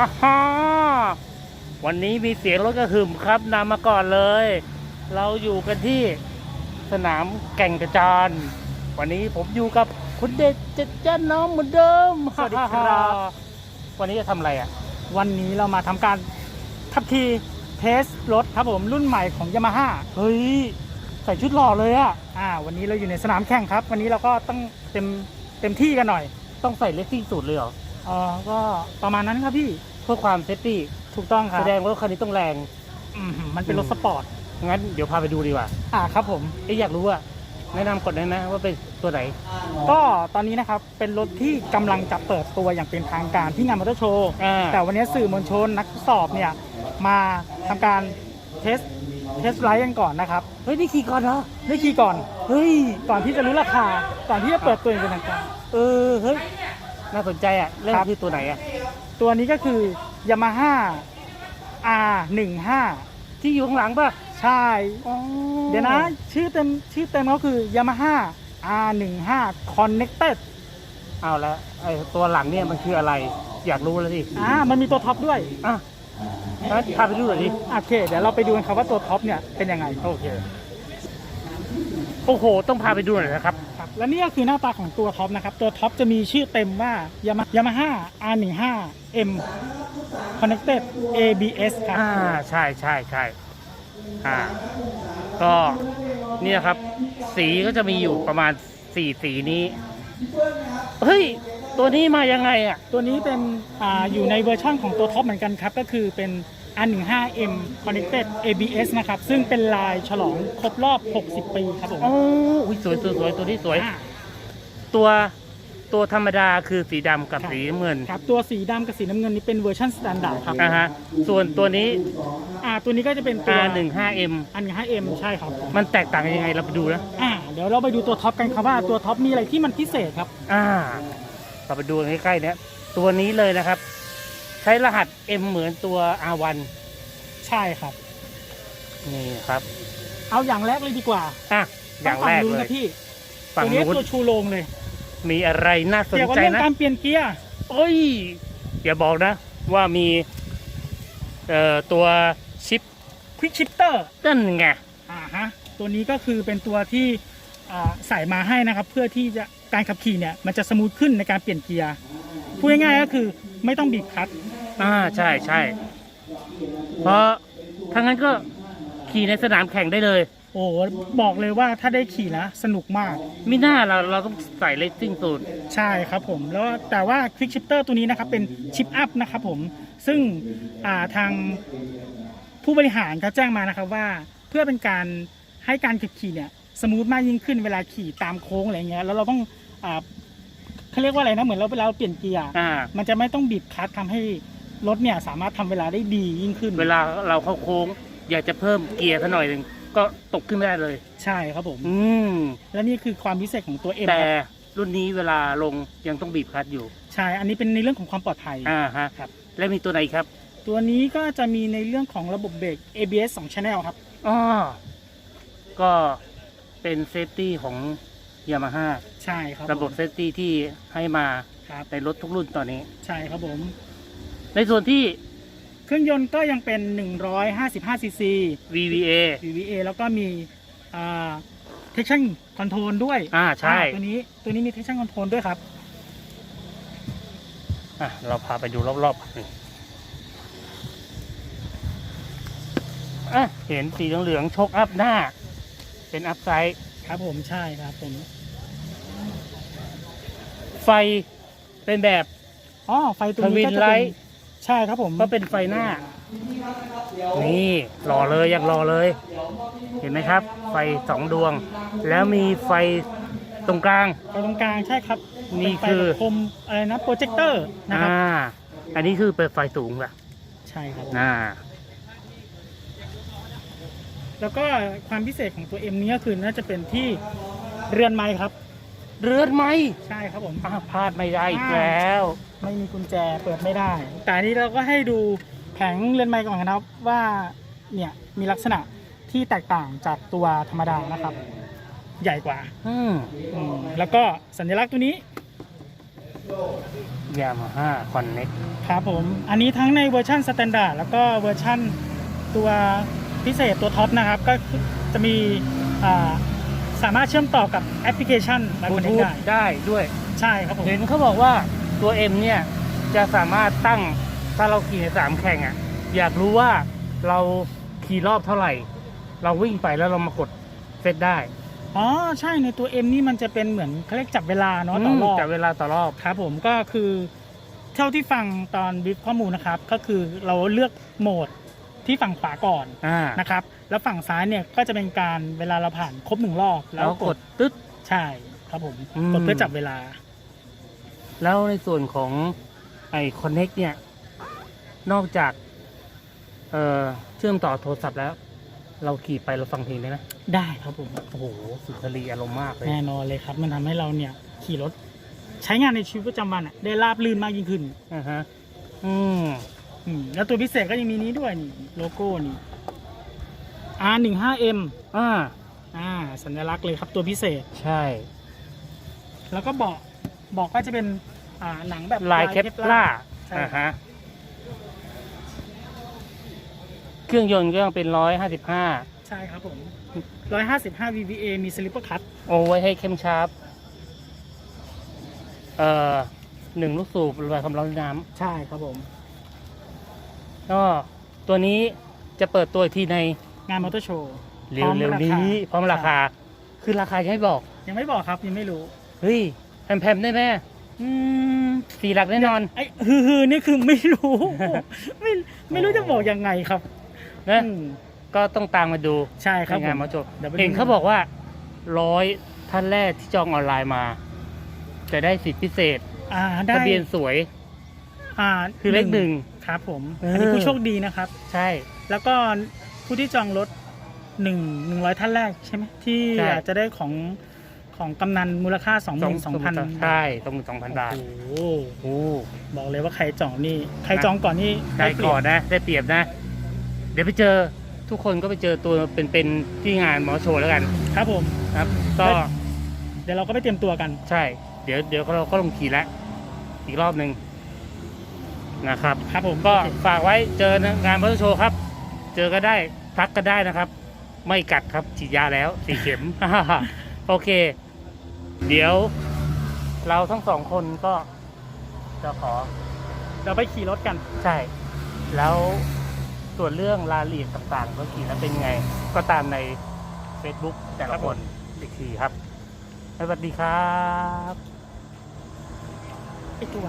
ฮ่าฮ่าวันนี้มีเสียงรถกระหึ่มครับนำมาก่อนเลย เราอยู่กันที่สนามแก่งกระจาน วันนี้ผมอยู่กับคุณเด็กเจ็ดจ้าน้องเหมือนเดิมสวัสดีครับ วันนี้จะทำอะไรอะ วันนี้เรามาทำการขับขี่เทสรถครับผมรุ่นใหม่ของยามาฮ่าเฮ้ย ใส่ชุดหล่อเลยอะอ่า วันนี้เราอยู่ในสนามแข่งครับ วันนี้เราก็ต้องเต็มเต็มที่กันหน่อย ต้องใส่เลสซิ่งสูตรเลยเหรอเออก็ประมาณนั้นครับพี่เพื่อความเซฟตี้ถูกต้องครับแสดงว่ารถคันนี้ต้องแรงอืมมันเป็นรถสปอร์ตงั้นเดี๋ยวพาไปดูดีกว่า อ่าครับผมเอ๊ะอยากรู้ว่าแนะนำก่อนได้นะว่าเป็นตัวไหน ก็ตอนนี้นะครับ เป็นรถที่กำลังจะเปิดตัวอย่างเป็นทางการที่งานมอเตอร์โชว์อ่า แต่วันนี้สื่อมวลชนนักทดสอบเนี่ย มาทำการเทสเทสไลท์กันก่อนนะครับเฮ้ยนี่ขี่ก่อนเหรอได้ขี่ก่อน เฮ้ย ก่อนที่จะรู้ราคา ก่อนที่จะเปิดตัวอย่างเป็นทางการ เออเฮ้ย น่าสนใจอะเริ่มครับที่ตัวไหนอะตัวนี้ก็คือ Yamaha R15 ที่อยู่ข้างหลังป่ะใช่เดี๋ยวนะ ชื่อเต็มชื่อเต็มเขาคือ Yamaha R15 Connected เอาละไอ้ตัวหลังเนี่ยมันคืออะไร อยากรู้แล้วสิอ่ามันมีตัวท็อปด้วย อะงั้นพาไปดูหน่อยดิโอเค เดี๋ยวเราไปดูกันครับว่าตัวท็อปเนี่ยเป็นยังไง โอเค โอ้โห ต้องพาไปดูหน่อยนะครับครับ และนี่ก็คือหน้าตาของตัวท็อปนะครับ ตัวท็อปจะมีชื่อเต็มว่า Yama- Yamaha R15 M Connected ABS ครับอ่าใช่ใช่ใช่อ่าก็เนี่ยครับ สีก็จะมีอยู่ประมาณสี่สีนี้ เฮ้ย ตัวนี้มายังไงอะ ตัวนี้เป็นอาอยู่ในเวอร์ชั่นของตัวท็อปเหมือนกันครับ ก็คือเป็น R15M Connected ABS นะครับ ซึ่งเป็นลายฉลองครบรอบ 60 ปีครับผมโอ้อุ๊ยสวยสวยสวยตัวนี้สวย อ่า ตัวตัวธรรมดาคือสีดำกับครับ สีน้ำเงินครับ ตัวสีดำกับสีน้ำเงินนี่เป็นเวอร์ชันสแตนดาร์ดครับ อ่าฮะส่วนตัวนี้ อ่า ตัวนี้ก็จะเป็นตัว R15M R15M ใช่ครับมันแตกต่างยังไงเราไปดูนะอ่า เดี๋ยวเราไปดูตัวท็อปกันครับว่าตัวท็อปมีอะไรที่มันพิเศษครับ อ่า เราไปดูกันใกล้ๆเนี้ยตัวนี้เลยนะครับ ใช้รหัส M เหมือนตัว R1 ใช่ครับ นี่ครับ เอาอย่างแรกเลยดีกว่าอะอย่างแรกต้เลฝั่นู้นยนะพี่ฝั่งตัวนี้นู้นตัวชูโรงเลย มีอะไรน่าสนเกี่ยวกับใจเรื่องนะการเปลี่ยนเกียร์โอ้ยอย่าบอกนะ ว่ามีเอ่อตัวชิปควิกชิปเตอร์นั่นไงอ่าฮะตัวนี้ก็คือเป็นตัวที่อ่าใส่มาให้นะครับ เพื่อที่จะการขับขี่เนี่ยมันจะสมูทขึ้นในการเปลี่ยนเกียร์พูดง่ายๆก็คือไม่ต้องบีบคลัตช์ อ่าใช่ใช่เพราะถ้างั้นก็ขี่ในสนามแข่งได้เลย โอ้โหบอกเลยว่าถ้าได้ขี่นะสนุกมาก มิน่าเราเราต้องใส่เลสซิ่งสูตรใช่ครับผม แล้วแต่ว่าควิกชิปเตอร์ตัวนี้นะครับ เป็นชิปอัพนะครับผม ซึ่งอ่าทางผู้บริหารเขาแจ้งมานะครับว่าเพื่อเป็นการให้การขับขี่เนี่ยสมูทมากยิ่งขึ้นเวลาขี่ตามโค้งอะไรเงี้ยแล้วเราต้องอ่าเขาเรียกว่าอะไรนะเหมือนเราเวลาเราเปลี่ยนเกียร์อ่ามันจะไม่ต้องบีบคลัตช์ทำให้ รถเนี่ยสามารถทำเวลาได้ดียิ่งขึ้น เวลาเราเข้าโค้ง อยากจะเพิ่มเกียร์สักหน่อยหนึ่งก็ตกขึ้นไม่ได้เลย ใช่ครับผม อืมและนี่คือความพิเศษของตัว M แต่ครับรุ่นนี้เวลาลงยังต้องบีบคลัตช์อยู่ ใช่ อันนี้เป็นในเรื่องของความปลอดภัยอ่าฮะครับ แล้วมีตัวไหนครับ ตัวนี้ก็จะมีในเรื่องของระบบเบรก ABS 2 Channel ครับอ๋อก็เป็นเซฟตี้ของยามาฮ่าใช่ครับ ระบบเซฟตี้ที่ให้มาครับในรถทุกรุ่นตอนนี้ ใช่ครับผม ในส่วนที่ เครื่องยนต์ก็ยังเป็น 155 cc VVA VVA แล้วก็มีอ่า traction control ด้วยอ่าใช่อ่าตัวนี้ตัวนี้มี traction control ด้วยครับอะเราพาไปดูรอบๆกันอะเห็นสีเหลืองๆชกอัพหน้า เป็นอัพไซด์ครับผมใช่ครับผมไฟเป็นแบบอ๋อไฟตัวทวินี้นก็จะไลเป็นท์ ใช่ครับผมก็เป็นไฟหน้า นี่รอเลยอยากรอเลย เห็นไหมครับ ไฟสองดวง แล้วมีไฟตรงกลาง ไฟตรงกลางใช่ครับนี่เป็ไฟคือแบบคมอะไรนะโปรเจคเตอร์นะครับ อ่า อันนี้คือเปิดไฟสูงล่ะใช่ครับ อ่า แล้วก็ความพิเศษของตัว M นี้ก็คือน่าจะเป็นที่เรือนไม้ครับ เรือนไหมใช่ครับผมอ่าพลาดไม่ได้อีกแล้ว ไม่มีกุญแจเปิดไม่ได้ แต่อันนี้เราก็ให้ดูแผงเรือนไม้ก่อนนะครับว่าเนี่ยมีลักษณะที่แตกต่างจากตัวธรรมดานะครับ ใหญ่กว่าอืมอืมแล้วก็สัญลักษณ์ตัวนี้ยามาฮ่าคอนเน็กครับผม อันนี้ทั้งในเวอร์ชันสแตนดาร์ดแล้วก็เวอร์ชันตัวพิเศษตัวท็อปนะครับ ก็จะมีอ่า สามารถเชื่อมต่อกับแอปพลิเคชันไลบลูฟ์คอนเนทูธได้ได้ด้วย ใช่ครับผม เห็นเขาบอกว่าตัว M เนี่ย จะสามารถตั้งถ้าเราขี่ในสามแข่งอะ อยากรู้ว่าเราขี่รอบเท่าไหร่ เราวิ่งไปแล้วเรามากดเซตได้อ๋อใช่ในตัว M นี่มันจะเป็นเหมือนเขาเรียกจับเวลาเนาะต่อรอบ จับเวลาต่อรอบ ครับผมก็คือเท่าที่ฟังตอนวิฟข้อมูลนะครับ ก็คือเราเลือกโหมดที่ฝั่งขวาก่อนอ่า นะครับ แล้วฝั่งซ้ายเนี่ยก็จะเป็นการเวลาเราผ่านครบหนึ่งรอบ แล้แล้ววกกดดตึ๊ด ใช่ครับผมอืม กดเพื่อจับเวลา แล้วในส่วนของไอ้คอนเน็กเนี่ย นอกจาก เอ่อเชื่อมต่อโทรศัพท์แล้ว เราขี่ไปเราฟังเพลงได้ไหมได้ครับผม โอ้โห สุนทรีอารมณ์มากเลย แน่นอนเลยครับ มันทำให้เราเนี่ยขี่รถ ใช้งานในชีวิตประจำวันอะได้ราบรื่นมากยิ่งขึ้น อ่าฮะ อืม อืมแล้วตัวพิเศษก็ยังมีนี้ด้วยนี่โลโก้นี่ R15M อ่าอ่าสัญลักษณ์เลยครับตัวพิเศษ ใช่ แล้วก็เบอกเบอกก็จะเป็นอ่าหนังแบบลายเคปล่าใช่อ่าฮะเครื่องยนต์ก็ยังเป็นร้อยห้าสิบห้าใช่ครับผม 155 VVA มีสลิปเปอร์คัตโอไว้ให้เข้มชาร์ปเอ่อหนึ่งลูกสูบระบายความร้อนในน้ใช่ครับผมำก็ตัวนี้จะเปิดตัวอีกทีใน งานมอเตอร์โชว์เร็วๆนี้พร้อมราคา คือราคายังไม่บอก ยังไม่บอกครับยังไม่รู้เฮ้ยแพมๆได้ไหมอืมสี่หลักแน่นอนไอ้ฮือฮือนี่คือไม่รู้ ไม่ไม่รู้จะบอกยังไงครับนะอืมก็ต้องตามมาดูใช่ครับในงานผมมาจบเดี๋ยวไปดูเห็นเขาบอกว่าร้อยท่านแรกที่จองออนไลน์มา จะได้สิทธิพิเศษอ่าได้ทะเบียนสวยอ่าคือเลขหนึ่ง ครับผมเอออัอันนี้ผู้โชคดีนะครับ ใช่ แล้วก็ ผู้ที่จองรถหนึ่งหนึ่งร้อยท่านแรกใช่ไหมที่ใช่ อาจจะได้ของของกำนันมูลค่าสองหมื่นสองพันใช่ตรงสองพันบาทโอ้โหโอ้บอกเลยว่าใครจองนี่ใครจองก่อนนี่ได้เปรียบก่อนนะ ได้เปรียบนะ เดี๋ยวไปเจอทุกคนก็ไปเจอตัวเป็นๆที่งานหมอโชว์แล้วกันครับผมครับ ก็ได้ เดี๋ยวเราก็ไปเตรียมตัวกัน ใช่ เดี๋ยวเดี๋ยวเราก็ลงขี่แล้วอีกรอบหนึ่งนะครับ ครับผมก็ฝากไว้เจองานมอเตอร์โชว์ครับ เจอก็ได้ ทักก็ได้นะครับ ไม่กัดครับฉีดยาแล้วสี่เข็ม โอเค เดี๋ยว เราทั้งสองคนก็จะขอ เราไปขี่รถกัน ใช่ แล้วส่วนเรื่องรายละเอียดต่างๆก็ขี่แล้วเป็นไง ก็ตามใน Facebook แต่ครัละบคผมนอีกทีครับ สวัสดีครับไอตัว